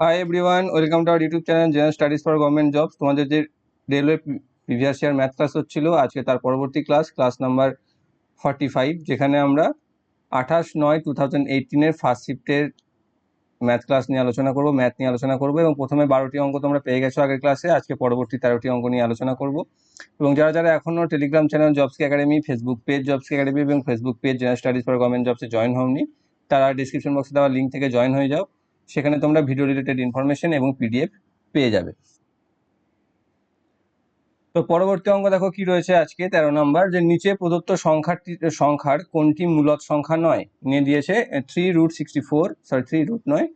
Hi everyone welcome to our YouTube channel general studies for government jobs তোমাদের যে railway previous year math class হচ্ছিল, আজকে তার পরবর্তী class class number forty five যেখানে আমরা আঠাশ নয় টু থাউজেন্ড এইটিনের ফার্স্ট শিফটের ম্যাথ ক্লাস নিয়ে আলোচনা করব ম্যাথ নিয়ে আলোচনা করব, এবং প্রথমে বারোটি অঙ্ক তোমরা পেয়ে গেছো আগের ক্লাসে আজকে পরবর্তী তেরোটি অঙ্ক নিয়ে আলোচনা করব। এবং যারা যারা এখনও Telegram channel jobs academy Facebook page jobs academy এবং Facebook page general studies for government জবসে join হওনি, তারা ডিসক্রিপশন বক্সে দেওয়া লিঙ্ক থেকে জয়েন হয়ে যাও। সেখানে তোমরা ভিডিও রিলেটেড ইনফরমেশন এবং পিডিএফ পেয়ে যাবে। তো পরবর্তী অঙ্গ দেখো কি রয়েছে আজকে? তেরো নম্বর, যে নিচে প্রদত্ত সংখ্যাটি, সংখ্যার কোনটি মূলত সংখ্যা নয়? নিয়ে দিয়েছে three root sixty four sorry three root নয়।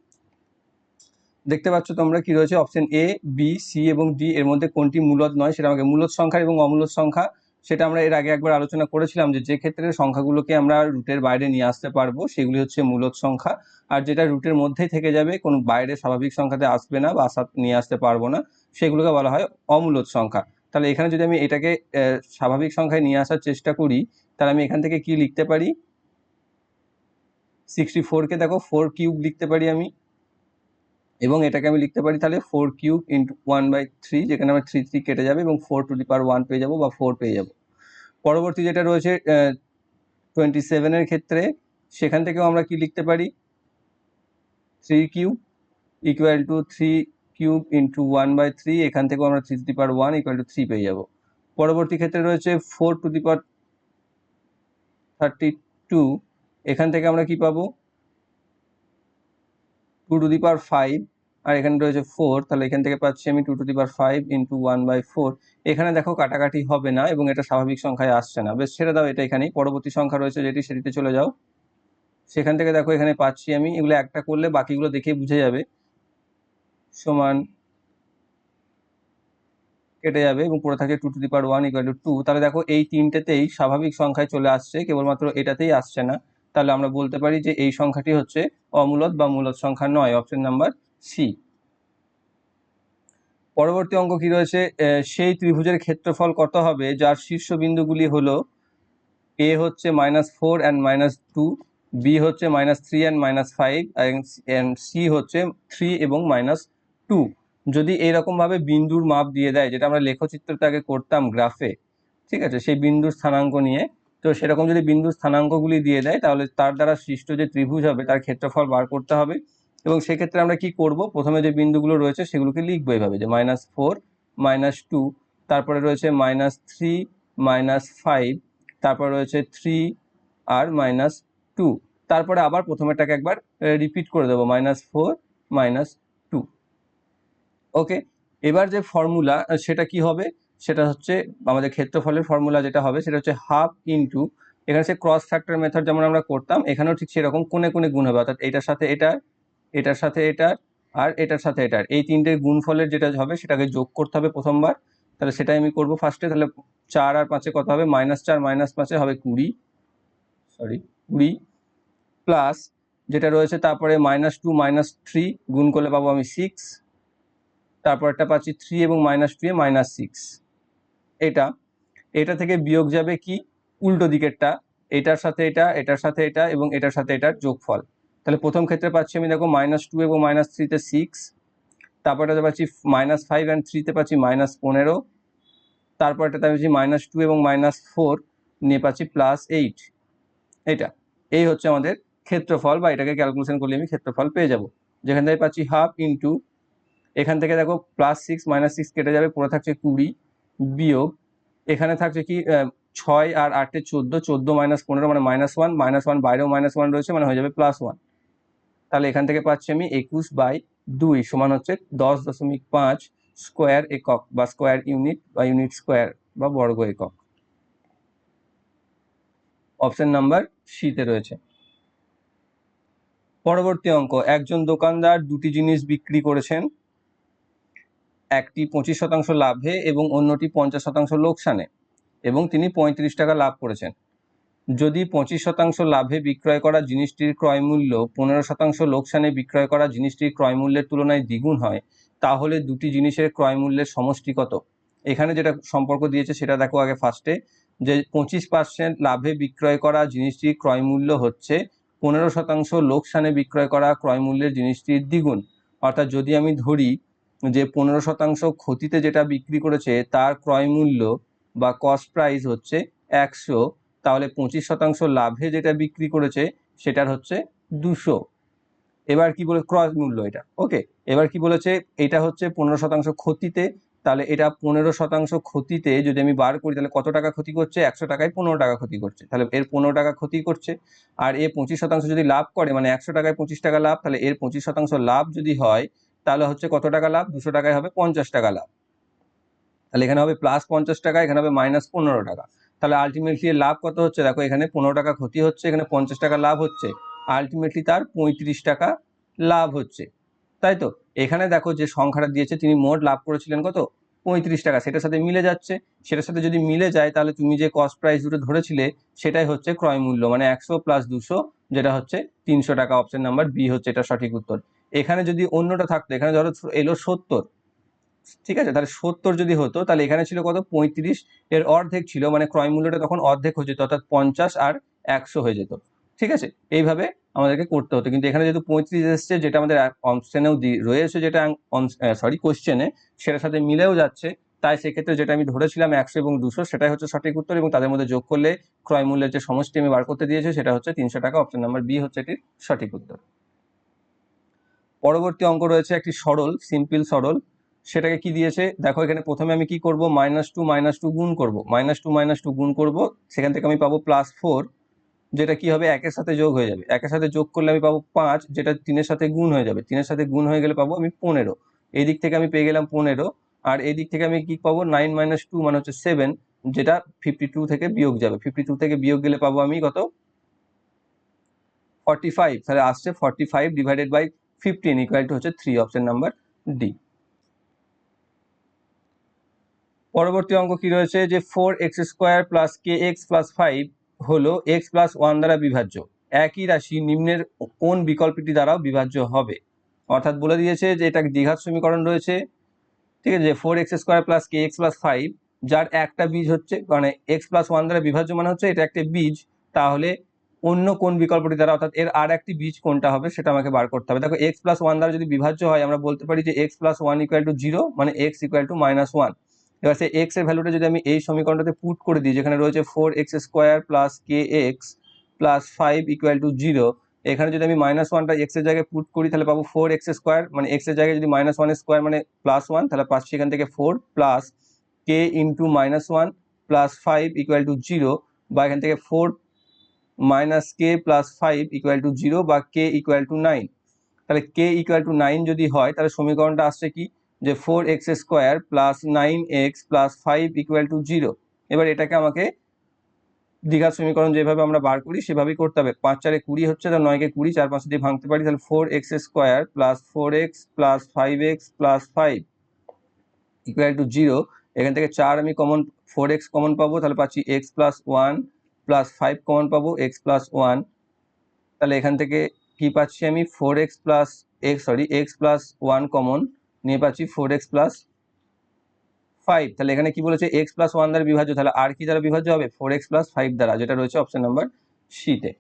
দেখতে পাচ্ছ তোমরা কি রয়েছে? অপশন এ বি সি এবং ডি এর মধ্যে কোনটি মূলত নয় সেটা আমাকে মূলত সংখ্যা এবং অমূলত সংখ্যা সেটা আমরা এর আগে একবার আলোচনা করেছিলাম যে যে ক্ষেত্রে সংখ্যাগুলোকে আমরা রুটের বাইরে নিয়ে আসতে পারব, সেগুলি হচ্ছে মূলত সংখ্যা। আর যেটা রুটের মধ্যেই থেকে যাবে, কোনো বাইরে স্বাভাবিক সংখ্যাতে আসবে না বা আসা নিয়ে আসতে পারব না, সেগুলোকে বলা হয় অমূলত সংখ্যা। তাহলে এখানে যদি আমি এটাকে স্বাভাবিক সংখ্যায় নিয়ে আসার চেষ্টা করি, তাহলে আমি এখান থেকে কি লিখতে পারি? সিক্সটি ফোরকে দেখো ফোর কিউব লিখতে পারি আমি। এবং এটাকে আমি লিখতে পারি তাহলে four cube into one by three যেখানে আমার থ্রি থ্রি কেটে যাবে এবং four to the power one পেয়ে যাব বা ফোর পেয়ে যাব। পরবর্তী যেটা রয়েছে টোয়েন্টি সেভেনের ক্ষেত্রে সেখান থেকেও আমরা কি লিখতে পারি? Three cube equal to three cube into one by three এখান থেকেও আমরা three to the power one equal to three পেয়ে যাব। পরবর্তী ক্ষেত্রে রয়েছে four to the power thirty two এখান থেকে আমরা কি পাবো? Two to the power five আর এখানে রয়েছে ফোর তাহলে এখান থেকে পাচ্ছি আমি two to the power five into one by four এখানে দেখো কাটাকাটি হবে না এবং এটা স্বাভাবিক সংখ্যায় আসছে না। বেশ, ছেড়ে দাও এটা এখানেই। পরবর্তী সংখ্যা রয়েছে যেটি, সেটিতে চলে যাও। সেখান থেকে দেখো এখানে পাচ্ছি আমি, এগুলো একটা করলে বাকিগুলো দেখে বুঝে যাবে। সমান কেটে যাবে এবং পড়ে থাকে two to the power one equal to two তাহলে দেখো এই তিনটেতেই স্বাভাবিক সংখ্যায় চলে আসছে, কেবলমাত্র এটাতেই আসছে না। তাহলে আমরা বলতে পারি যে এই সংখ্যাটি হচ্ছে অমূলত বা মূলত সংখ্যা নয় অপশন নাম্বার সি পরবর্তী অঙ্ক কি রয়েছে? সেই ত্রিভুজের ক্ষেত্রফল কত হবে? যার শীর্ষবিন্দুগুলি হলো এ হচ্ছে minus four and minus two B হচ্ছে minus three and minus five and C হচ্ছে থ্রি এবং মাইনাস টু যদি এইরকমভাবে বিন্দুর মাপ দিয়ে দেয়, যেটা আমরা লেখচিত্রতে আগে করতাম গ্রাফে, ঠিক আছে? সেই বিন্দুর স্থানাঙ্ক নিয়ে তো সেরকম যদি বিন্দু স্থানাঙ্কগুলি দিয়ে দেয়, তাহলে তার দ্বারা সৃষ্ট যে ত্রিভুজ হবে, তার ক্ষেত্রফল বার করতে হবে। এবং সেক্ষেত্রে আমরা কি করব? প্রথমে যে বিন্দুগুলো রয়েছে, সেগুলোকে লিখব এইভাবে যে মাইনাস ফোর মাইনাস টু তারপরে রয়েছে মাইনাস থ্রি মাইনাস ফাইভ তারপরে রয়েছে থ্রি আর মাইনাস টু তারপরে আবার প্রথমেরটাকে একবার রিপিট করে দেবো minus four minus two okay এবার যে ফর্মুলা সেটা কি হবে? সেটা হচ্ছে আমাদের ক্ষেত্রফলের ফর্মুলা যেটা হবে, সেটা হচ্ছে হাফ ইনটু এখানে সে ক্রস ফ্যাক্টর মেথড যেমন আমরা করতাম, এখানেও ঠিক সেরকম কোনে কোনে গুণ হবে, অর্থাৎ এটার সাথে এটা এটার সাথে এটার, আর এটার সাথে এটার। এই তিনটে গুণফলের যেটা হবে, সেটাকে যোগ করতে হবে প্রথমবার, তাহলে সেটাই আমি করব ফার্স্টে তাহলে চার আর পাঁচে কত হবে? মাইনাস চার মাইনাস পাঁচে হবে কুড়ি সরি কুড়ি প্লাস যেটা রয়েছে তারপরে মাইনাস টু মাইনাস থ্রি গুণ করলে পাবো আমি সিক্স তারপর একটা পাচ্ছি থ্রি এবং মাইনাস টু এ মাইনাস সিক্স এটা এটা থেকে বিয়োগ যাবে কি? উল্টো দিকেরটা, এটার সাথে এটা, এটার সাথে এটা এবং এটার সাথে এটার যোগফল। তাহলে প্রথম ক্ষেত্রে পাচ্ছি আমি দেখো মাইনাস টু এবং মাইনাস থ্রিতে সিক্স তারপরটাতে পাচ্ছি মাইনাস ফাইভ অ্যান্ড থ্রিতে পাচ্ছি মাইনাস পনেরো তারপরটাতে পাচ্ছি মাইনাস টু এবং মাইনাস ফোর নিয়ে পাচ্ছি প্লাস এইট এটা, এই হচ্ছে আমাদের ক্ষেত্রফল বা এটাকে ক্যালকুলেশন করলে আমি ক্ষেত্রফল পেয়ে যাব। যেখান থেকে পাচ্ছি হাফ ইন্টু এখান থেকে দেখো প্লাস সিক্স মাইনাস সিক্স কেটে যাবে, পড়ে থাকছে কুড়ি বিয়োগ, এখানে থাকছে কি ছয় আর আটে চোদ্দ চোদ্দ মাইনাস পনেরো মানে মাইনাস ওয়ান মাইনাস ওয়ান বাইরেও মাইনাস ওয়ান রয়েছে মানে হয়ে যাবে প্লাস ওয়ান তাহলে এখান থেকে পাচ্ছি আমি একুশ বাই দুই সমান হচ্ছে দশ দশমিক পাঁচ স্কোয়ার একক বা স্কোয়ার ইউনিট বা ইউনিট স্কোয়ার বা বর্গ একক। অপশন নাম্বার সিতে রয়েছে। পরবর্তী অঙ্ক, একজন দোকানদার দুটি জিনিস বিক্রি করেছেন একটি পঁচিশ শতাংশ লাভে এবং অন্যটি পঞ্চাশ শতাংশ লোকসানে এবং তিনি পঁয়ত্রিশ টাকা লাভ করেছেন। যদি পঁচিশ শতাংশ লাভে বিক্রয় করা জিনিসটির ক্রয় মূল্য পনেরো শতাংশ লোকসানে বিক্রয় করা জিনিসটির ক্রয় মূল্যের তুলনায় দ্বিগুণ হয়, তাহলে দুটি জিনিসের ক্রয় মূল্যের সমষ্টি কত? এখানে যেটা সম্পর্ক দিয়েছে সেটা দেখো আগে ফার্স্টে যে পঁচিশ পার্সেন্ট লাভে বিক্রয় করা জিনিসটির ক্রয় মূল্য হচ্ছে পনেরো শতাংশ লোকসানে বিক্রয় করা ক্রয় মূল্যের জিনিসটির দ্বিগুণ। অর্থাৎ যদি আমি ধরি যে পনেরো শতাংশ ক্ষতিতে যেটা বিক্রি করেছে, তার ক্রয় মূল্য বা কস্ট প্রাইস হচ্ছে একশো। তাহলে পঁচিশ শতাংশ লাভে যেটা বিক্রি করেছে, সেটার হচ্ছে দুশো। এবার কি বলে ক্রয় মূল্য এটা? ওকে, এবার কি বলেছে, এটা হচ্ছে পনেরো শতাংশ ক্ষতিতে। তাহলে এটা পনেরো শতাংশ ক্ষতিতে যদি আমি বার করি, তাহলে কত টাকা ক্ষতি করছে? একশো টাকায় পনেরো টাকা ক্ষতি করছে। তাহলে এর পনেরো টাকা ক্ষতি করছে। আর এ পঁচিশ শতাংশ যদি লাভ করে মানে একশো টাকায় পঁচিশ টাকা লাভ, তাহলে এর পঁচিশ শতাংশ লাভ যদি হয় তাহলে হচ্ছে কত টাকা লাভ? দুশো টাকায় হবে পঞ্চাশ টাকা লাভ। তাহলে এখানে হবে প্লাস পঞ্চাশ টাকা, এখানে হবে মাইনাস পনেরো টাকা। তাহলে আলটিমেটলি লাভ কত হচ্ছে? দেখো, এখানে পনেরো টাকা ক্ষতি হচ্ছে, এখানে পঞ্চাশ টাকা লাভ হচ্ছে। আলটিমেটলি তার পঁয়ত্রিশ টাকা লাভ হচ্ছে। তাই তো? এখানে দেখো যে সংখ্যাটা দিয়েছে, তিনি মোট লাভ করেছিলেন কত? পঁয়ত্রিশ টাকা। সেটার সাথে মিলে যাচ্ছে। সেটার সাথে যদি মিলে যায়, তাহলে তুমি যে কস্ট প্রাইস দুটো ধরেছিলে, সেটাই হচ্ছে ক্রয় মূল্য। মানে একশো প্লাস দুশো, যেটা হচ্ছে তিনশো টাকা। অপশন নাম্বার বি হচ্ছে এটা সঠিক উত্তর। এখানে যদি অন্যটা থাকতো, এখানে ধরো এলো সত্তর, ঠিক আছে? তাহলে সত্তর যদি হতো, তাহলে এখানে ছিল কত? পঁয়ত্রিশ, এর অর্ধেক ছিল মানে ক্রয় মূল্যটা তখন অর্ধেক হয়ে যেত, অর্থাৎ পঞ্চাশ আর একশো হয়ে যেত, ঠিক আছে? এইভাবে আমাদেরকে করতে হতো, কিন্তু এখানে যেহেতু পঁয়ত্রিশ এসছে, যেটা আমাদের অপশনেও রয়েছে যেটা সরি কোশ্চেনে সেটার সাথে মিলেও যাচ্ছে, তাই সেক্ষেত্রে যেটা আমি ধরেছিলাম একশো এবং দুশো, সেটাই হচ্ছে সঠিক উত্তর এবং তাদের মধ্যে যোগ করলে ক্রয় মূল্যের যে সমষ্টি আমি বার করতে দিয়েছি, সেটা হচ্ছে তিনশো টাকা অপশন নাম্বার বি হচ্ছে এটির সঠিক উত্তর। পরবর্তী অঙ্ক রয়েছে একটি সরল সিম্পল সরল। সেটাকে কি দিয়েছে? দেখো, এখানে প্রথমে আমি কি করব? মাইনাস টু মাইনাস টু গুণ করব। মাইনাস টু মাইনাস টু গুণ করব। সেখান থেকে আমি পাবো প্লাস ফোর যেটা কি হবে? একের সাথে যোগ হয়ে যাবে। একের সাথে যোগ করলে আমি পাবো পাঁচ, যেটা তিনের সাথে গুণ হয়ে যাবে। তিনের সাথে গুণ হয়ে গেলে পাবো আমি পনেরো। এই দিক থেকে আমি পেয়ে গেলাম পনেরো। আর এই দিক থেকে আমি কি পাবো? নাইন মাইনাস টু মানে হচ্ছে সেভেন যেটা ফিফটি টু থেকে বিয়োগ যাবে। ফিফটি টু থেকে বিয়োগ গেলে পাবো আমি কত? ফর্টি ফাইভ তাহলে আসছে forty five divided by fifteen equal to হচ্ছে থ্রি অপশন নাম্বার ডি পরবর্তী অঙ্ক কি রয়েছে? যে four X square plus K X plus five হলো এক্স প্লাস ওয়ান দ্বারা বিভাজ্য। একই রাশি নিম্নের কোন বিকল্পটি দ্বারাও বিভাজ্য হবে। অর্থাৎ বলে দিয়েছে যে এটা দ্বিঘাত সমীকরণ রয়েছে। ঠিক আছে? যে four X square plus K X plus five যার একটা বীজ হচ্ছে মানে এক্স প্লাস ওয়ান দ্বারা বিভাজ্য মানে হচ্ছে এটা একটা বীজ, তাহলে অন্য কোন বিকল্পটি দ্বারা, অর্থাৎ এর আর একটি বীজ কোনটা হবে সেটা আমাকে বার করতে হবে। দেখো এক্স প্লাস ওয়ান দ্বারা যদি বিভাজ্য হয়, আমরা বলতে পারি যে X plus one equal to zero মানে X equal to minus one এবার সেই এক্সের ভ্যালুটা যদি আমি এই সমীকরণটাতে পুট করে দিই, যেখানে রয়েছে four X square plus K X plus five equal to zero এখানে যদি আমি মাইনাস ওয়ানটা এক্সের জায়গায় পুট করি, তাহলে পাবো ফোর এক্স স্কোয়ার মানে এক্সের জায়গায় যদি মাইনাস ওয়ান স্কোয়ার মানে প্লাস ওয়ান তাহলে পাচ্ছি এখান থেকে four plus K into minus one plus five equal to zero বা এখান থেকে four minus K plus five equal to zero বা কে ইকুয়াল টু নাইন তাহলে কে ইকুয়াল টু নাইন যদি হয়, তাহলে সমীকরণটা আসছে কি? যে four X square plus nine X plus five equal to zero এবার এটাকে আমাকে দীঘার সমীকরণ যেভাবে আমরা বার করি, সেভাবেই করতে হবে। পাঁচ চারে কুড়ি হচ্ছে, তাহলে নয়কে কুড়ি, চার পাঁচ দিয়ে ভাঙতে পারি, তাহলে four X square plus four X plus five X plus five equal to zero এখান থেকে চার আমি কমন ফোর এক্স কমন পাবো, তাহলে পাচ্ছি X plus one plus five common পাবো এক্স প্লাস ওয়ান তাহলে এখান থেকে কি পাচ্ছি আমি? Four X plus X sorry X plus one common নিয়ে পাচ্ছি ফোর এক্স প্লাস ফাইভ তাহলে এখানে কি বলেছে? এক্স প্লাস ওয়ান দ্বারা বিভাজ্য, তাহলে আর কি দ্বারা বিভাজ্য হবে? ফোর এক্স প্লাস ফাইভ দ্বারা, যেটা রয়েছে অপশন নাম্বার সিতে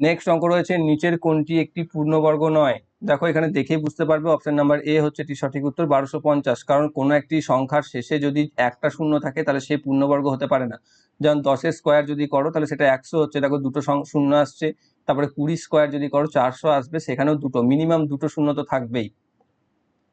নেক্সট অঙ্ক রয়েছে, নিচের কোনটি একটি পূর্ণবর্গ নয়? দেখো, এখানে দেখেই বুঝতে পারবে অপশন নাম্বার এ হচ্ছে এটি সঠিক উত্তর, বারোশো পঞ্চাশ। কারণ কোনো একটি সংখ্যার শেষে যদি একটা শূন্য থাকে, তাহলে সে পূর্ণবর্গ হতে পারে না। যেমন দশের স্কোয়ার যদি করো, তাহলে সেটা একশো হচ্ছে। দেখো, দুটো শূন্য আসছে। তারপরে কুড়ি স্কোয়ার যদি করো, চারশো আসবে। সেখানেও দুটো। মিনিমাম দুটো শূন্য তো থাকবেই।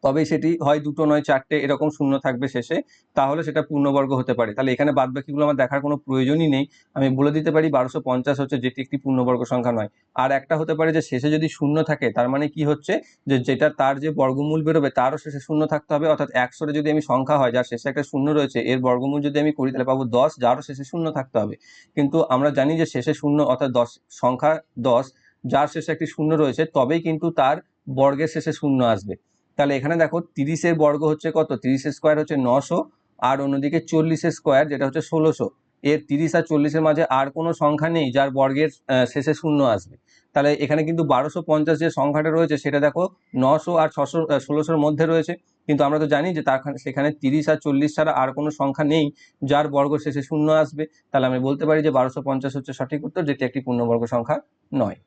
তবে সেটি হয় দুটো নয়, চারটে, এরকম শূন্য থাকবে শেষে। তাহলে সেটা পূর্ণবর্গ হতে পারে। তাহলে এখানে বাদ বাকিগুলো আমার দেখার কোনো প্রয়োজনই নেই। আমি বলে দিতে পারি বারোশো পঞ্চাশ হচ্ছে যেটি একটি পূর্ণবর্গ সংখ্যা নয়। আর একটা হতে পারে যে শেষে যদি শূন্য থাকে, তার মানে কি হচ্ছে? যে যেটা তার যে বর্গমূল বেরোবে, তারও শেষে শূন্য থাকতে হবে। অর্থাৎ একশোরে যদি আমি সংখ্যা হয়, যার শেষে একটা শূন্য রয়েছে, এর বর্গমূল যদি আমি করি, তাহলে পাবো দশ, যারও শেষে শূন্য থাকতে হবে। কিন্তু আমরা জানি যে শেষে শূন্য, অর্থাৎ দশ, সংখ্যা দশ, যার শেষে একটি শূন্য রয়েছে, তবেই কিন্তু তার বর্গের শেষে শূন্য আসবে। তাহলে এখানে দেখো তিরিশের বর্গ হচ্ছে কত? তিরিশের স্কোয়ার হচ্ছে নশো, আর অন্যদিকে চল্লিশের স্কোয়ার যেটা হচ্ছে ষোলোশো। এর তিরিশ আর চল্লিশের মাঝে আর কোনো সংখ্যা নেই যার বর্গের শেষে শূন্য আসবে। তাহলে এখানে কিন্তু বারোশো পঞ্চাশ যে সংখ্যাটা রয়েছে সেটা দেখো নশো আর ছশো ষোলোশোর মধ্যে রয়েছে। কিন্তু আমরা তো জানি যে তার সেখানে তিরিশ আর চল্লিশ ছাড়া আর কোনো সংখ্যা নেই যার বর্গ শেষে শূন্য আসবে। তাহলে আমি বলতে পারি যে বারোশো পঞ্চাশ হচ্ছে সঠিক উত্তর, যেটি একটি পূর্ণবর্গ সংখ্যা নয়।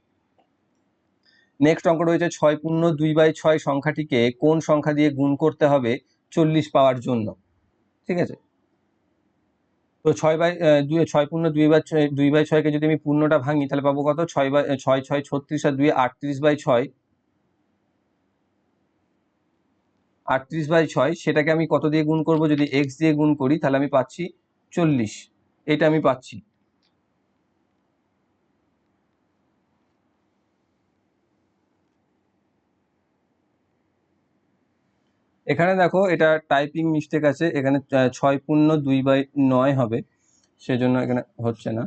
নেক্সট অঙ্ক রয়েছে ছয় পূর্ণ দুই বাই ছয় সংখ্যাটিকে কোন সংখ্যা দিয়ে গুণ করতে হবে চল্লিশ পাওয়ার জন্য। ঠিক আছে? তো ছয় বাই দুই, ছয় পূর্ণ দুই বাই ছয়, দুই বাই ছয়কে যদি আমি পূর্ণটা ভাঙি, তাহলে পাবো কত? ছয় বাই ছয় ছয়, ছত্রিশ আর দুই, আটত্রিশ বাই ছয়। আটত্রিশ বাই ছয়, সেটাকে আমি কত দিয়ে গুণ করব? যদি এক্স দিয়ে গুণ করি, তাহলে আমি পাচ্ছি চল্লিশ। এটা আমি পাচ্ছি। এখানে দেখো, এটা টাইপিং মিস্টেক আছে, এখানে ছয় পূর্ণ দুই বাই নয় হবে, সেজন্য এখানে হচ্ছে না।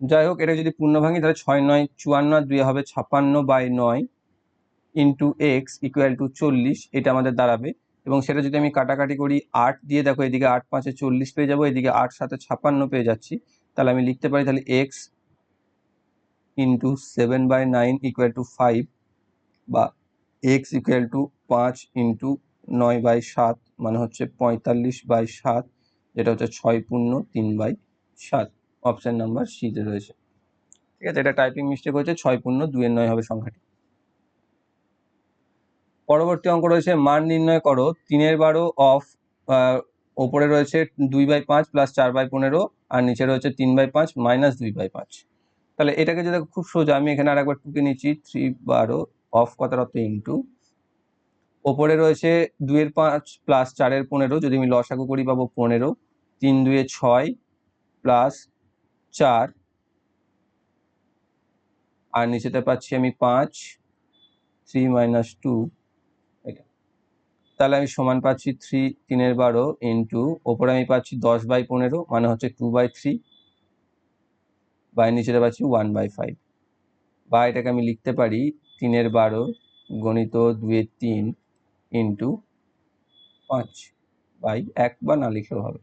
যাই হোক, এটা যদি পূর্ণ ভাঙি, তাহলে ছয় নয় চুয়ান্ন দুই হবে ছাপ্পান্ন বাই নয় ইন্টু এক্স ইকুয়াল টু চল্লিশ, এটা আমাদের দাঁড়াবে। এবং সেটা যদি আমি কাটাকাটি করি, আট দিয়ে দেখো, এদিকে আট পাঁচে চল্লিশ পেয়ে যাব, এদিকে আট সাথে ছাপ্পান্ন পেয়ে যাচ্ছি। তাহলে আমি লিখতে পারি, তাহলে X into seven by nine equal to five বা এক্স ইকুয়াল টু পাঁচ ইন্টু নয় বাই সাত মানে হচ্ছে পঁয়তাল্লিশ বাই সাত, যেটা হচ্ছে ছয় পূর্ণ তিন বাই সাত। অপশন নাম্বার সিতে রয়েছে। ঠিক আছে, এটা টাইপিং মিস্টেক হয়েছে, ছয় পূর্ণ দুয়ের নয় হবে সংখ্যাটি। পরবর্তী অঙ্ক রয়েছে, মান নির্ণয় করো, তিনের বারো অফ ওপরে রয়েছে দুই বাই পাঁচ প্লাস চার বাই পনেরো, আর নিচে রয়েছে তিন বাই পাঁচ মাইনাস দুই বাই পাঁচ। তাহলে এটাকে যদি খুব সোজা, আমি এখানে আরেকবার টুকে নিচ্ছি থ্রি বারো অফ কথার অর্থ ইন্টু ওপরে রয়েছে দুইয়ের পাঁচ প্লাস চারের পনেরো, যদি আমি লসাগু করি পাবো পনেরো। তিন দুয়ে ছয় প্লাস চার। আর নিচেতে পাচ্ছি আমি পাঁচ থ্রি মাইনাস টু এটা। তাহলে আমি সমান পাচ্ছি থ্রি তিনের বারো ইন্টু ওপরে আমি পাচ্ছি দশ বাই পনেরো মানে হচ্ছে টু বাই থ্রি বাই নিচেতে পাচ্ছি ওয়ান বাই ফাইভ বা এটাকে আমি লিখতে পারি তিনের বারো গণিত দুয়ের তিন ইন্টু পাঁচ বাই এক বা না লিখলেও হবে।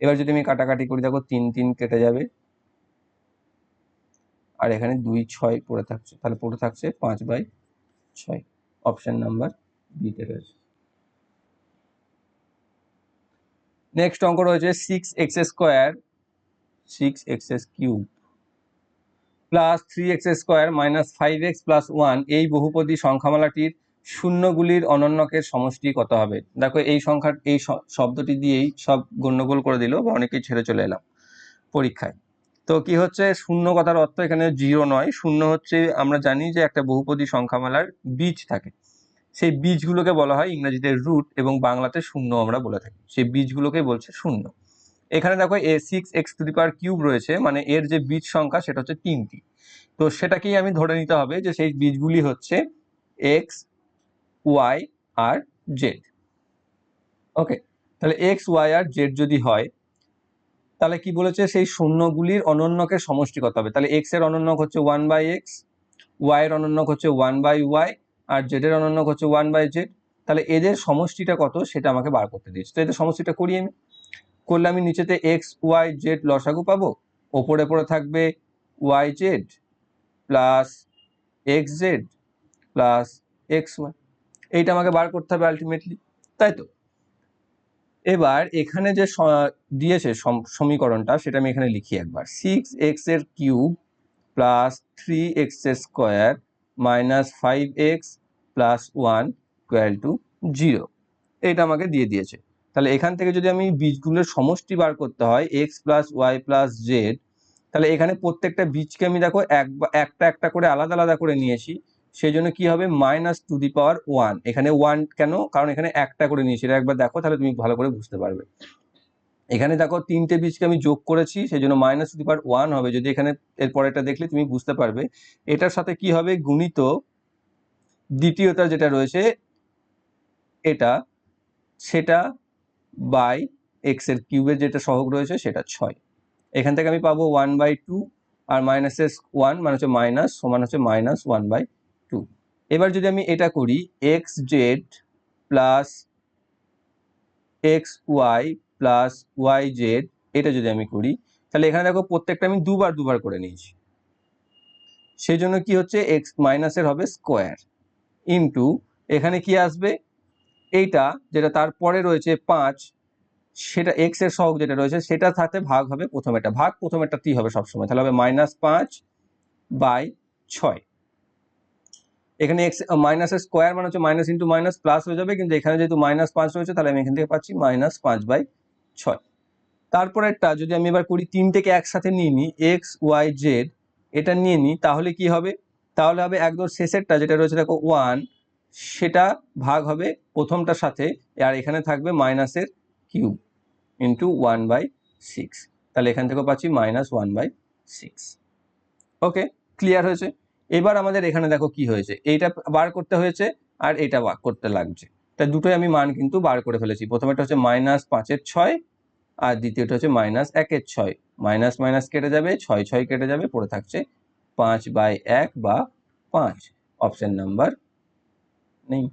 এবার যদি আমি কাটাকাটি করি, দেখো তিন তিন কেটে যাবে। আর এখানে দুই ছয় পড়ে থাকছে। তাহলে পড়ে থাকছে পাঁচ বাই ছয়। অপশন নাম্বার বিতে রয়েছে। নেক্সট অঙ্ক রয়েছে six X square six X S cube plus three X square minus five X plus one এই বহুপদী সংখ্যামালাটির শূন্যগুলির অনন্যকের সমষ্টি কত হবে? দেখো, এই সংখ্যার, এই শব্দটি দিয়েই সব গণ্ডগোল করে দিল বা অনেকেই ছেড়ে চলে এলাম পরীক্ষায়। তো কি হচ্ছে? শূন্য কথার অর্থ এখানে জিরো নয়। শূন্য হচ্ছে, আমরা জানি যে একটা বহুপদী সংখ্যামালার বীজ থাকে। সেই বীজগুলোকে বলা হয় ইংরেজিতে রুট এবং বাংলাতে শূন্য আমরা বলে থাকি। সেই বীজগুলোকে বলছে শূন্য। এখানে দেখো, এ six X to the power cube রয়েছে মানে এর যে বীজ সংখ্যা সেটা হচ্ছে তিনটি। তো সেটাকেই আমি ধরে নিতে হবে যে সেই বীজগুলি হচ্ছে এক্স ওয়াই আর জেড ওকে তাহলে এক্স ওয়াই আর জেড যদি হয়, তাহলে কি বলেছে? সেই শূন্যগুলির অনন্যকের সমষ্টি কত হবে। তাহলে এক্সের অনন্যক হচ্ছে ওয়ান বাই এক্স ওয়াই এর অনন্যক হচ্ছে ওয়ান বাই ওয়াই আর জেড এর অনন্যক হচ্ছে ওয়ান বাই জেড তাহলে এদের সমষ্টিটা কত? সেটা আমাকে বার করতে দিয়েছে। তো এদের সমষ্টিটা করি আমি। করলে আমি নিচেতে এক্স ওয়াই জেড লসাগু পাবো। ওপরে পড়ে থাকবে Y Z plus X Z plus X Y এইটা আমাকে বার করতে হবে আলটিমেটলি তাই তো? এবার এখানে যে দিয়েছে সম- সমীকরণটা, সেটা আমি এখানে লিখি একবার। সিক্স এক্সের কিউব প্লাস থ্রি এক্সের square minus five X plus one equal to zero এটা আমাকে দিয়ে দিয়েছে। তাহলে এখান থেকে যদি আমি বীজগুলোর সমষ্টি বার করতে হয় X plus Y plus Z তাহলে এখানে প্রত্যেকটা বীজকে আমি দেখো এক একটা একটা করে আলাদা আলাদা করে নিয়েছি। সেই জন্য কি হবে? Minus two the power one এখানে ওয়ান কেন? কারণ এখানে একটা করে নিয়েছি। এটা একবার দেখো, তাহলে তুমি ভালো করে বুঝতে পারবে। এখানে দেখো, তিনটে বীজকে আমি যোগ করেছি সেই জন্য minus two the power one হবে। যদি এখানে এর এটা দেখলে তুমি বুঝতে পারবে। এটার সাথে কি হবে? গুণিত দ্বিতীয়টা যেটা রয়েছে, এটা, সেটা বাই এক্সের কিউবের যেটা সহগ রয়েছে, সেটা ছয়। এখান থেকে আমি পাবো ওয়ান বাই টু আর মাইনাস এস ওয়ান মানে হচ্ছে মাইনাস সমান হচ্ছে মাইনাস ওয়ান বাই টু এবার যদি আমি এটা করি X Z plus X Y plus Y Z এটা যদি আমি করি, তাহলে এখানে দেখো প্রত্যেকটা আমি দুবার দুবার করে নিয়েছি। সেই জন্য কি হচ্ছে এক্স মাইনাসের হবে স্কোয়ার ইন্টু এখানে কি আসবে, এইটা যেটা তারপরে রয়েছে পাঁচ, সেটা এক্সের সহগ যেটা রয়েছে সেটার সাথে ভাগ হবে প্রথমেরটা। ভাগ প্রথমেরটাতেই হবে সবসময়, তাহলে হবে মাইনাস পাঁচ বাই ছয়। এখানে এক্স মাইনাসের স্কোয়ার মানে হচ্ছে মাইনাস ইন্টু মাইনাস প্লাস হয়ে যাবে, কিন্তু এখানে যেহেতু মাইনাস পাঁচ রয়েছে, তাহলে আমি এখান থেকে পাচ্ছি মাইনাস পাঁচ বাই ছয়। তারপরেরটা যদি আমি এবার করি তিনটেকে একসাথে নিয়ে নিই এক্স ওয়াই জেড এটা নিয়ে নিই, তাহলে কি হবে? তাহলে হবে একদম শেষেরটা, যেটা রয়েছে দেখো ওয়ান সেটা ভাগ হবে প্রথমটার সাথে, আর এখানে থাকবে মাইনাসের cube into one by six তাহলে এখান থেকেও পাচ্ছি minus one by six okay clear হয়েছে? এবার আমাদের এখানে দেখো কি হয়েছে? এইটা বার করতে হয়েছে আর এটা বার করতে লাগছে। তা দুটোই আমি মান কিন্তু বার করে ফেলেছি। প্রথমেটা হচ্ছে মাইনাস পাঁচের ছয় আর দ্বিতীয়টা হচ্ছে মাইনাস একের ছয়। মাইনাস মাইনাস কেটে যাবে, ছয় ছয় কেটে যাবে, পড়ে থাকছে পাঁচ বাই এক বা পাঁচ। অপশান নাম্বার নেই।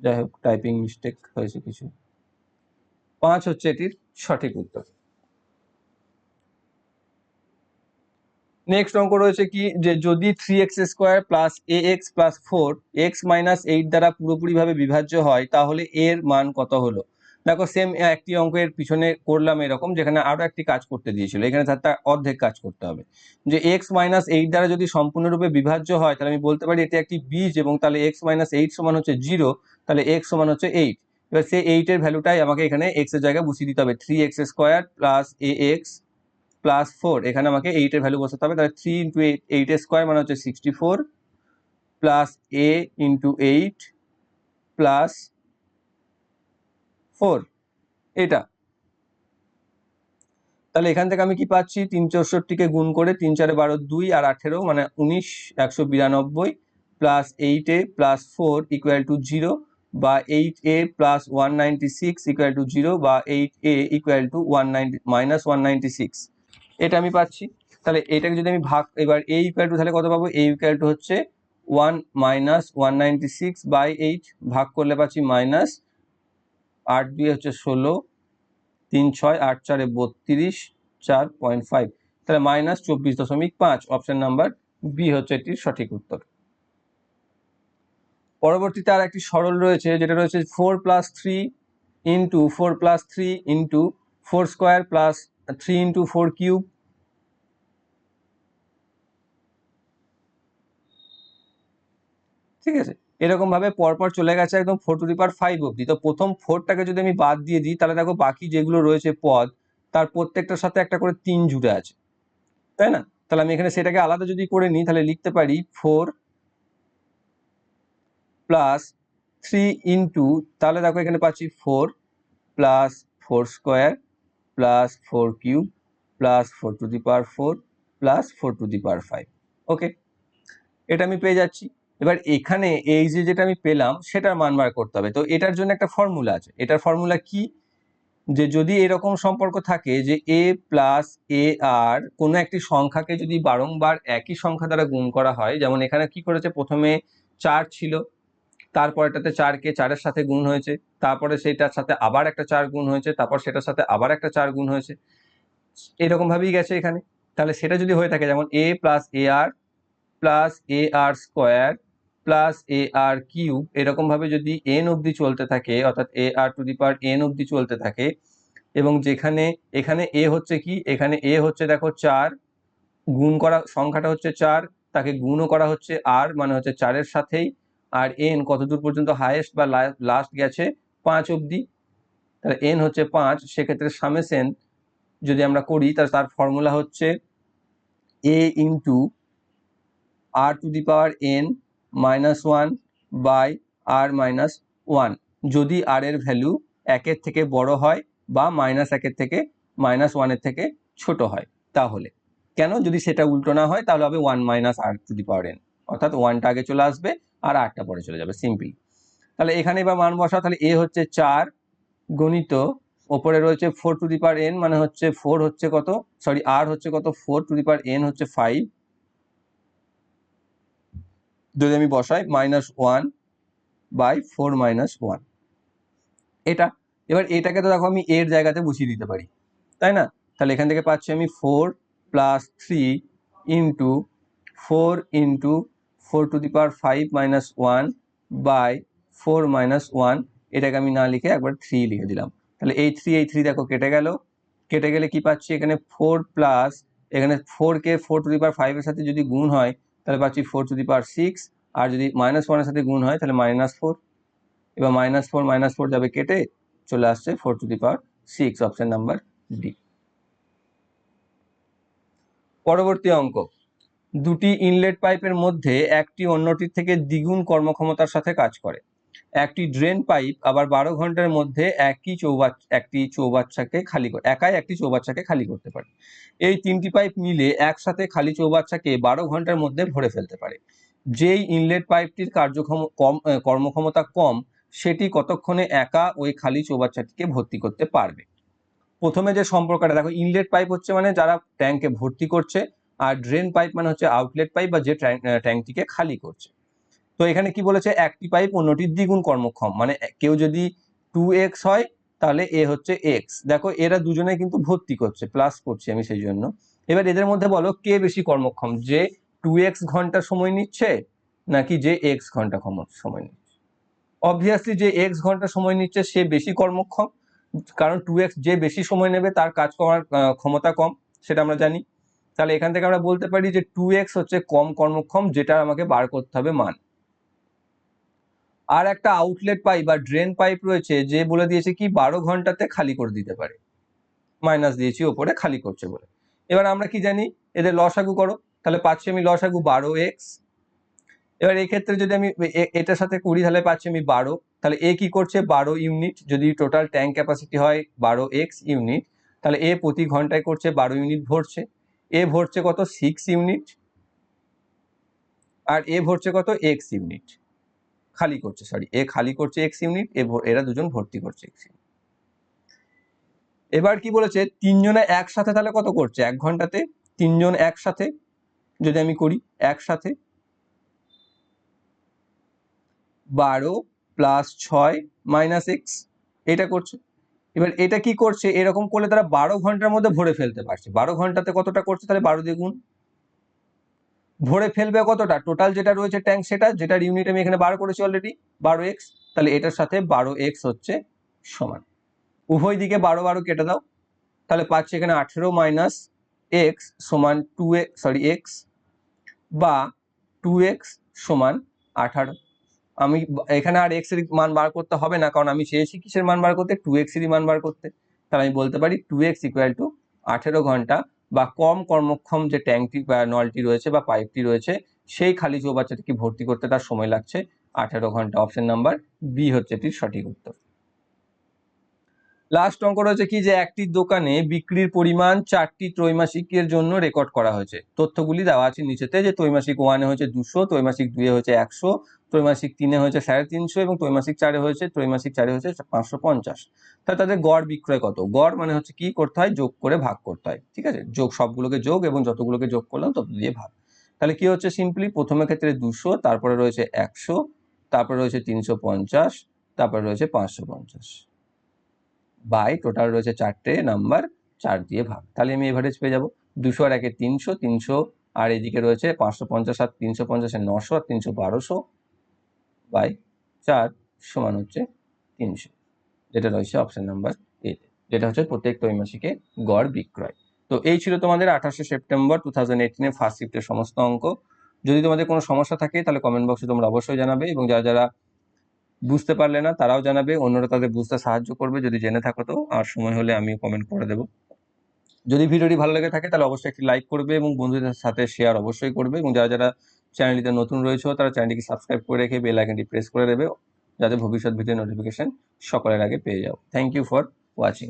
যাই হোক টাইপিং মিস্টেক হয়েছে কিছু। পাঁচ হচ্ছে এটির সঠিক উত্তর। নেক্সট অঙ্ক রয়েছে কি? যে যদি three X square plus A X plus four X minus eight দ্বারা পুরোপুরিভাবে বিভাজ্য হয়, তাহলে এর মান কত হলো? দেখো সেম একটি অঙ্কের পিছনে করলাম এরকম, যেখানে আরও একটি কাজ করতে দিয়েছিল। এখানে তার তার অর্ধেক কাজ করতে হবে। যে এক্স মাইনাস এইট দ্বারা যদি সম্পূর্ণরূপে বিভাজ্য হয়, তাহলে আমি বলতে পারি এটি একটি বীজ এবং তাহলে এক্স মাইনাস এইট সমান হচ্ছে জিরো তাহলে এক্স সমান হচ্ছে এইট এবার সেই এইটের ভ্যালুটাই আমাকে এখানে এক্সের জায়গায় বসিয়ে দিতে হবে। Three X square plus A X plus four এখানে আমাকে এইটের ভ্যালু বসাতে হবে, তাহলে থ্রি ইন্টু এইট এইটের স্কোয়ার মানে হচ্ছে sixty four plus A into eight plus four এটা। তাহলে এখান থেকে আমি কি পাচ্ছি? তিন চৌষট্টিকে গুণ করে তিন চারে বারো দুই আর আঠেরো মানে উনিশ, একশো বিরানব্বই plus eight A plus four equal to zero বা eight A plus one ninety six equal to zero বা eight A equal to one ninety minus one ninety six এটা আমি পাচ্ছি। তাহলে এটাকে যদি আমি ভাগ, এবার এ ইকুয়াল টু তাহলে কত পাবো? এ ইকুয়াল টু হচ্ছে one minus one ninety six by eight ভাগ করলে পাচ্ছি মাইনাস আট দুই হচ্ছে ষোলো, তিন ছয় আট চারে বত্রিশ, চার পয়েন্ট ফাইভ তাহলে মাইনাস চব্বিশ দশমিক পাঁচ অপশান নাম্বার বি হচ্ছে এটির সঠিক উত্তর। পরবর্তীতে আর একটি সরল রয়েছে, যেটা রয়েছে four plus three into four plus three into four square plus three into four cube ঠিক আছে? এরকম ভাবে পরপর চলে গেছে একদম four to the power five অব্দি তো প্রথম ফোরটাকে যদি আমি বাদ দিয়ে দিই, তাহলে দেখো বাকি যেগুলো রয়েছে পদ, তার প্রত্যেকটার সাথে একটা করে তিন জুড়ে আছে। তাই না? তাহলে আমি এখানে সেটাকে আলাদা যদি করে নিই, তাহলে লিখতে পারি ফোর প্লাস থ্রি ইন্টু তাহলে দেখো এখানে পাচ্ছি four plus four square plus four cube plus four to the power four plus four to the power five okay এটা আমি পেয়ে যাচ্ছি। এবার এখানে এই যে যেটা আমি পেলাম, সেটার মান বার করতে হবে। তো এটার জন্য একটা ফর্মুলা আছে। এটার ফর্মুলা কি? যে যদি এরকম সম্পর্ক থাকে যে এ প্লাস এ আর কোনো একটি সংখ্যাকে যদি বারংবার একই সংখ্যা দ্বারা গুণ করা হয়, যেমন এখানে কি করেছে? প্রথমে চার ছিল তারপরটাতে চারকে চারের সাথে গুণ হয়েছে, তারপরে সেটার সাথে আবার একটা চার গুণ হয়েছে, তারপর সেটার সাথে আবার একটা চার গুণ হয়েছে। এরকম ভাবেই গেছে এখানে। তাহলে সেটা যদি হয়ে থাকে, যেমন A plus A R plus A R square plus A R cube এরকম ভাবে যদি এন অবধি চলতে থাকে, অর্থাৎ এ আর টু দি পাওয়ার এন অবধি চলতে থাকে, এবং যেখানে, এখানে এ হচ্ছে কি? এখানে এ হচ্ছে দেখো চার, গুণ করা, সংখ্যাটা হচ্ছে চার, তাকে গুণও করা হচ্ছে আর মানে হচ্ছে চারের সাথেই আর এন কতদূর পর্যন্ত হায়েস্ট বা লাস্ট গেছে? পাঁচ অবধি। তাহলে এন হচ্ছে পাঁচ, সেক্ষেত্রে সামেসেন যদি আমরা করি, তাহলে তার ফর্মুলা হচ্ছে A into R to the power N minus one by R minus one যদি আর এর ভ্যালু একের থেকে বড় হয় বা মাইনাস একের থেকে মাইনাস ওয়ানের থেকে ছোট হয়, তাহলে। কেন? যদি সেটা উল্টো না হয়, তাহলে হবে one minus R to the power N অর্থাৎ ওয়ানটা আগে চলে আসবে আর আটটা পরে চলে যাবে সিম্পল তাহলে এখানে এবার মান বসা তাহলে এ হচ্ছে চার গণিত, ওপরে রয়েছে four to the power N মানে হচ্ছে ফোর হচ্ছে কত? সরি আর হচ্ছে কত? Four to the power N হচ্ছে ফাইভ যদি আমি বসাই minus one by four minus one এটা, এবার এটাকে তো দেখো আমি এর জায়গাতে বসিয়ে দিতে পারি, তাই না? তাহলে এখান থেকে পাচ্ছি আমি four plus three into four into four to the power five minus one by four minus one, এটাকে আমি না লিখে একবার থ্রি লিখে দিলাম। তাহলে এই থ্রি এই থ্রি দেখো কেটে গেল। কেটে গেলে কি পাচ্ছি? এখানে ফোর প্লাস, এখানে ফোর কে ফোর টু দি পাওয়ার ফাইভের সাথে যদি গুণ হয়, তাহলে পাচ্ছি four to the power six. আর যদি মাইনাস ওয়ানের সাথে গুণ হয়, তাহলে মাইনাস ফোর। এবার মাইনাস ফোর মাইনাস ফোর যাবে কেটে চলে আসছে four to the power six, option number D. পরবর্তী অঙ্ক। দুটি ইনলেট পাইপের মধ্যে, একটি অন্যটির থেকে দ্বিগুণ কর্মক্ষমতার সাথে কাজ করে। একটি ড্রেন পাইপ আবার বারো ঘণ্টার মধ্যে একই চৌবাচ, একটি চৌবাচ্চাকে খালি করে একাই একটি চৌবাচ্চাকে খালি করতে পারে। এই তিনটি পাইপ মিলে একসাথে খালি চৌবাচ্চাকে বারো ঘণ্টার মধ্যে ভরে ফেলতে পারে। যেই ইনলেট পাইপটির কার্যক্ষম, কম কর্মক্ষমতা কম, সেটি কতক্ষণে একা ওই খালি চৌবাচ্চাটিকে ভর্তি করতে পারবে? প্রথমে যে সম্পর্কটা, দেখো ইনলেট পাইপ হচ্ছে মানে যারা ট্যাঙ্কে ভর্তি করছে আর ড্রেন পাইপ মানে হচ্ছে আউটলেট পাইপ বা যে ট্যাঙ্ক- ট্যাঙ্কটিকে খালি করছে। তো এখানে কি বলেছে? একটি পাইপ অন্যটির দ্বিগুণ কর্মক্ষম। মানে কেউ যদি টু এক্স হয়, তাহলে এ হচ্ছে এক্স দেখো, এরা দুজনে কিন্তু ভর্তি করছে প্লাস করছি আমি সেই জন্য এবার এদের মধ্যে বলো, কে বেশি কর্মক্ষম? যে টু এক্স ঘণ্টা সময় নিচ্ছে, নাকি যে এক্স ঘণ্টা সময় নিচ্ছে? অবভিয়াসলি যে এক্স ঘণ্টা সময় নিচ্ছে, সে বেশি কর্মক্ষম। কারণ টু এক্স যে বেশি সময় নেবে, তার কাজ করার ক্ষমতা কম, সেটা আমরা জানি। তাহলে এখান থেকে আমরা বলতে পারি যে টু এক্স হচ্ছে কম কর্মক্ষম, যেটা আমাকে বার করতে হবে মান। আর একটা আউটলেট পাইপ বা ড্রেন পাইপ রয়েছে, যে বলে দিয়েছে কি বারো ঘন্টাতে খালি করে দিতে পারে। মাইনাস দিয়েছি, ওপরে খালি করছে বলে। এবার আমরা কি জানি? এদের লসাগু করো। তাহলে পাচ্ছি আমি লসাগু বারো এক্স এবার এই ক্ষেত্রে যদি আমি এটার সাথে করি, তাহলে পাচ্ছি আমি বারো। তাহলে এ কি করছে? বারো ইউনিট যদি টোটাল ট্যাঙ্ক ক্যাপাসিটি হয় বারো এক্স ইউনিট তাহলে এ প্রতি ঘন্টায় করছে বারো ইউনিট ভরছে। এ ভরছে কত সিক্স ইউনিট আর এ ভরছে কত এক্স ইউনিট খালি করছে সরি এ খালি করছে এক্স ইউনিট এ এরা দুজন ভর্তি করছে এক্স ইউনিট এবার কি বলেছে, তিনজনে একসাথে তাহলে কত করছে? এক ঘন্টাতে তিনজন একসাথে, যদি আমি করি, একসাথে বারো প্লাস ছয় মাইনাস এক্স এটা করছে। এবার এটা কি করছে? এরকম করলে তারা বারো ঘণ্টার মধ্যে ভরে ফেলতে পারছে। বারো ঘন্টাতে কতটা করছে? তাহলে বারো দ্বিগুণ। ভরে ফেলবে কতটা? টোটাল যেটা রয়েছে ট্যাঙ্ক সেটা, যেটার ইউনিট আমি এখানে বার করেছি অলরেডি বারো এক্স তাহলে এটার সাথে বারো এক্স হচ্ছে সমান। উভয় দিকে বারো বারো কেটে দাও। তাহলে পাচ্ছি এখানে আঠেরো মাইনাস এক্স সমান টু সরি এক্স বা টু এক্স সমান আঠারো। আমি এখানে আর এক্সের মান বার করতে হবে না, কারণ আমি চেয়েছি কিসের মান বার করতে? টু এক্স এরই মান বার করতে। তাহলে আমি বলতে পারি টু এক্স ইকুয়াল টু আঠেরো ঘণ্টা বা কম কর্মক্ষম যে ট্যাঙ্কটি বা নলটি রয়েছে বা পাইপটি রয়েছে, সেই খালি চৌবাচ্চাটিকে ভর্তি করতে তার সময় লাগছে আঠেরো ঘণ্টা। অপশন নাম্বার বি হচ্ছে এটির সঠিক উত্তর। লাস্ট অঙ্ক রয়েছে কি যে একটি দোকানে বিক্রির পরিমাণ চারটি ত্রৈমাসিকের জন্য রেকর্ড করা হয়েছে। তথ্যগুলি দেওয়া আছে নিচেতে যে ত্রৈমাসিক ওয়ানে হয়েছে দুশো, ত্রৈমাসিক দুইয়ে হয়েছে একশো, ত্রৈমাসিক তিনে হয়েছে সাড়ে তিনশো এবং ত্রৈমাসিক চারে হয়েছে, ত্রৈমাসিক চারে হয়েছে পাঁচশো পঞ্চাশ। তাহলে তাদের গড় বিক্রয় কত? গড় মানে হচ্ছে কি করতে হয়? যোগ করে ভাগ করতে হয়। ঠিক আছে? যোগ সবগুলোকে যোগ এবং যতগুলোকে যোগ করলাম তত দিয়ে ভাগ। তাহলে কি হচ্ছে সিম্পলি প্রথমের ক্ষেত্রে দুশো, তারপরে রয়েছে একশো, তারপরে রয়েছে তিনশো পঞ্চাশ, তারপরে রয়েছে পাঁচশো পঞ্চাশ। বাই টোটাল রয়েছে চারটে নাম্বার চার দিয়ে ভাগ। তাহলে আমি এভারেজ পেয়ে যাব। দুশো আর একে তিনশো তিনশো আর এদিকে রয়েছে পাঁচশো পঞ্চাশ আর তিনশো পঞ্চাশে নশো আর তিনশো বারোশো বাই চার সমান হচ্ছে তিনশো। যেটা রয়েছে অপশান নাম্বার এইটে যেটা হচ্ছে প্রত্যেক ত্রৈমাসিকে গড় বিক্রয়। তো এই ছিল তোমাদের আঠাশে সেপ্টেম্বর টু থাউজেন্ড এইটিনের ফার্স্ট শিফটের সমস্ত অঙ্ক। যদি তোমাদের কোনো সমস্যা থাকে তাহলে কমেন্ট বক্সে তোমরা অবশ্যই জানাবে এবং যারা যারা বুঝতে পারলে না, তারাও জানাবে, অন্যরা তাদের বুঝতে সাহায্য করবে। যদি জেনে থাকো তো, আর সময় হলে আমিও কমেন্ট করে দেবো। যদি ভিডিওটি ভালো লেগে থাকে, তাহলে অবশ্যই একটি লাইক করবে এবং বন্ধুদের সাথে শেয়ার অবশ্যই করবে এবং যারা যারা চ্যানেলটিতে নতুন রয়েছে, তারা চ্যানেলটিকে সাবস্ক্রাইব করে রেখে বেল আইকনটি প্রেস করে দেবে, যাতে ভবিষ্যৎ ভিডিও নোটিফিকেশন সকলের আগে পেয়ে যাও। Thank you for watching